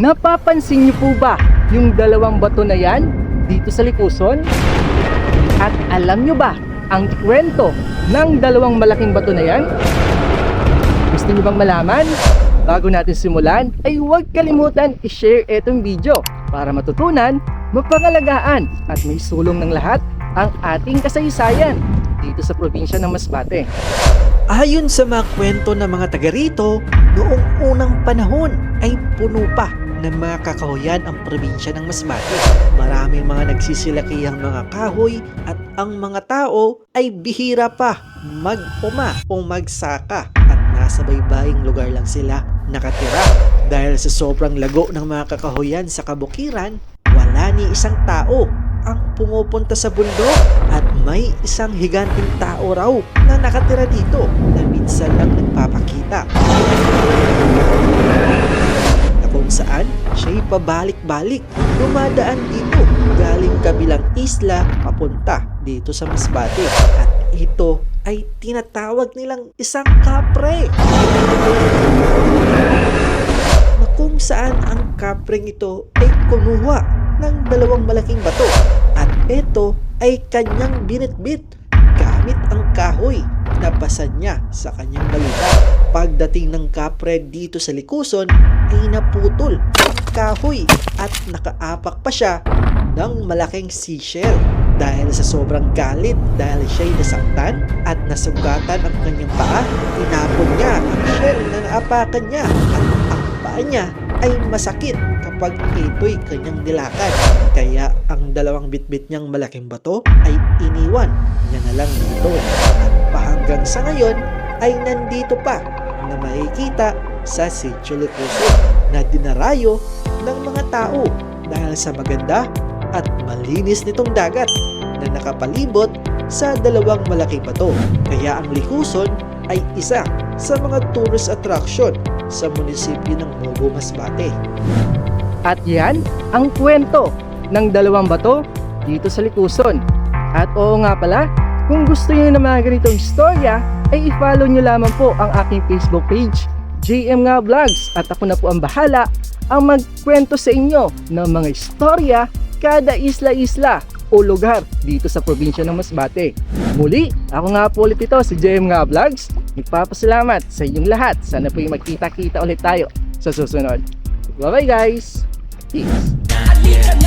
Napapansin niyo po ba yung dalawang bato na yan dito sa likuson? At alam niyo ba ang kwento ng dalawang malaking bato na yan? Gusto niyo bang malaman? Bago natin simulan, ay huwag kalimutan i-share itong video para matutunan, mapangalagaan at may sulong ng lahat ang ating kasaysayan dito sa probinsya ng Masbate. Ayon sa mga kwento ng mga taga rito, noong unang panahon ay puno pa ng mga kakahuyan ang probinsya ng Masbate. Maraming mga nagsisilakihang mga kahoy at ang mga tao ay bihira pa mag-uma o magsaka at nasa baybaying lugar lang sila nakatira. Dahil sa sobrang lago ng mga kakahuyan sa kabukiran, wala ni isang tao ang pumupunta sa bundok at may isang higanting tao raw na nakatira dito na minsan lang nagpapakita. Siya'y pabalik-balik. Dumadaan dito galing kabilang isla papunta dito sa Masbate. At ito ay tinatawag nilang isang kapre. Na kung saan ang kapreng ito ay kumuha ng dalawang malaking bato. At ito ay kanyang binitbit gamit ang kahoy na basa niya sa kanyang balita. Pagdating ng kapre dito sa likuson ay naputol ang kahoy at nakaapak pa siya ng malaking seashell dahil sa sobrang galit dahil siya'y nasaktan at nasugatan ang kanyang paa, tinapon niya ang shell na naapakan niya at ang paa niya ay masakit kapag ito'y kanyang dilakan. Kaya ang dalawang bitbit niyang malaking bato ay iniwan niya na lang dito. At pahanggang sa ngayon ay nandito pa na makikita sa Sitio Lecuson na dinarayo ng mga tao dahil sa maganda at malinis nitong dagat na nakapalibot sa dalawang malaking bato. Kaya ang Likuson ay isa sa mga tourist attraction sa munisipyo ng Mubo Masbate. At yan ang kwento ng dalawang bato dito sa Likuson. At oo nga pala, kung gusto niyo ng mga ganitong istorya, ay i-follow niyo lamang po ang aking Facebook page, JM Nga Vlogs. At ako na po ang bahala ang magkwento sa inyo ng mga istorya kada isla-isla o lugar dito sa probinsya ng Masbate. Muli, ako nga po ulit ito si JM Nga Vlogs. Nagpapasalamat sa inyong lahat. Sana po yung magkita-kita ulit tayo sa susunod. Bye-bye guys! Peace! Halika